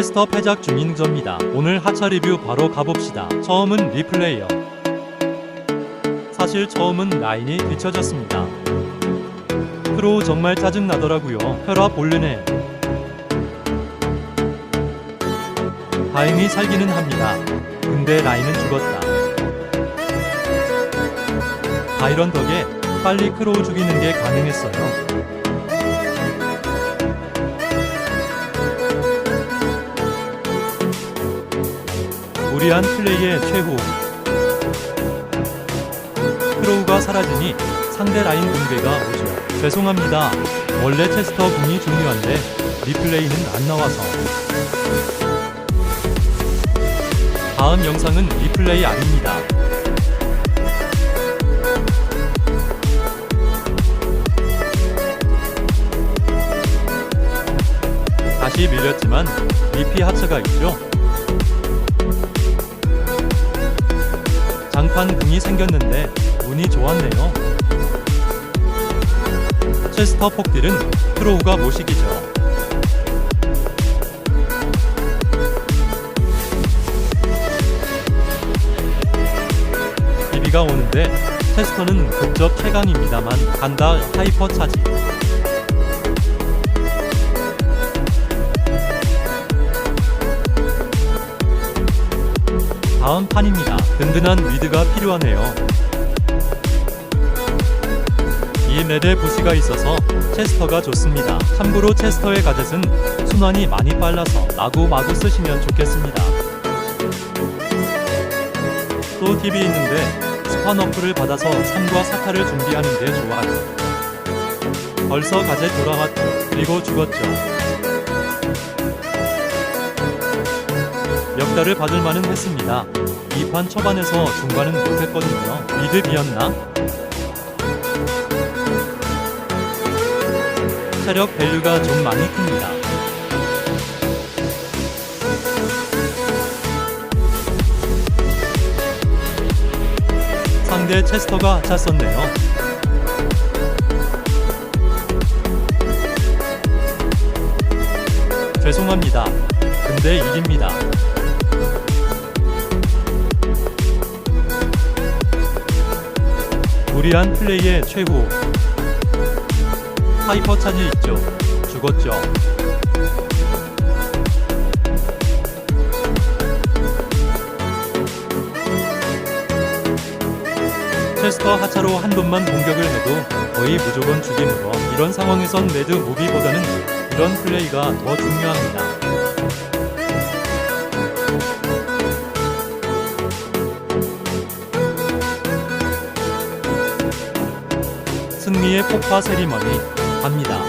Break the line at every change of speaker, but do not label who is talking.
체스터 패작 중인 접니다. 오늘 하차 리뷰 바로 가봅시다. 처음은 리플레이어. 사실 처음은 라인이 뒤쳐졌습니다. 크로우 정말 짜증 나더라고요. 혈압 올르네. 다행히 살기는 합니다. 근데 라인은 죽었다. 바이런 덕에 빨리 크로우 죽이는 게 가능했어요. 무리한 플레이의 최후. 크로우가 사라지니 상대 라인 붕괴가 오죠. 죄송합니다. 원래 체스터 궁이 중요한데 리플레이는 안 나와서. 다음 영상은 리플레이 아닙니다. 다시 밀렸지만 리피 하차가 있죠. 장판 궁이 생겼는데 운이 좋았네요. 체스터 폭딜은 크로우가 모시기죠. 비비가 오는데 체스터는 극적 최강입니다만 간다 하이퍼 차지. 다음 판입니다. 든든한 미드가 필요하네요. 이 맵에 부시가 있어서 체스터가 좋습니다. 참고로 체스터의 가젯은 순환이 많이 빨라서 마구마구 쓰시면 좋겠습니다. 또 팁이 있는데 어플을 받아서 3과 4타를 준비하는 게 좋아요. 벌써 가젯 돌아왔죠. 그리고 죽었죠. 역달을 받을 만은 했습니다. 이판 초반에서 중반은 못했거든요. 미드 비었나? 체력 밸류가 좀 많이 큽니다. 상대 체스터가 찼었네요. 죄송합니다. 근데 이깁니다. 무리한 플레이의 최후. 하이퍼 차지 있죠. 죽었죠. 체스터 하차로 한 번만 공격을 해도 거의 무조건 죽이므로 이런 상황에선 레드 무비보다는 이런 플레이가 더 중요합니다. 승리의 폭파 세리머니 합니다.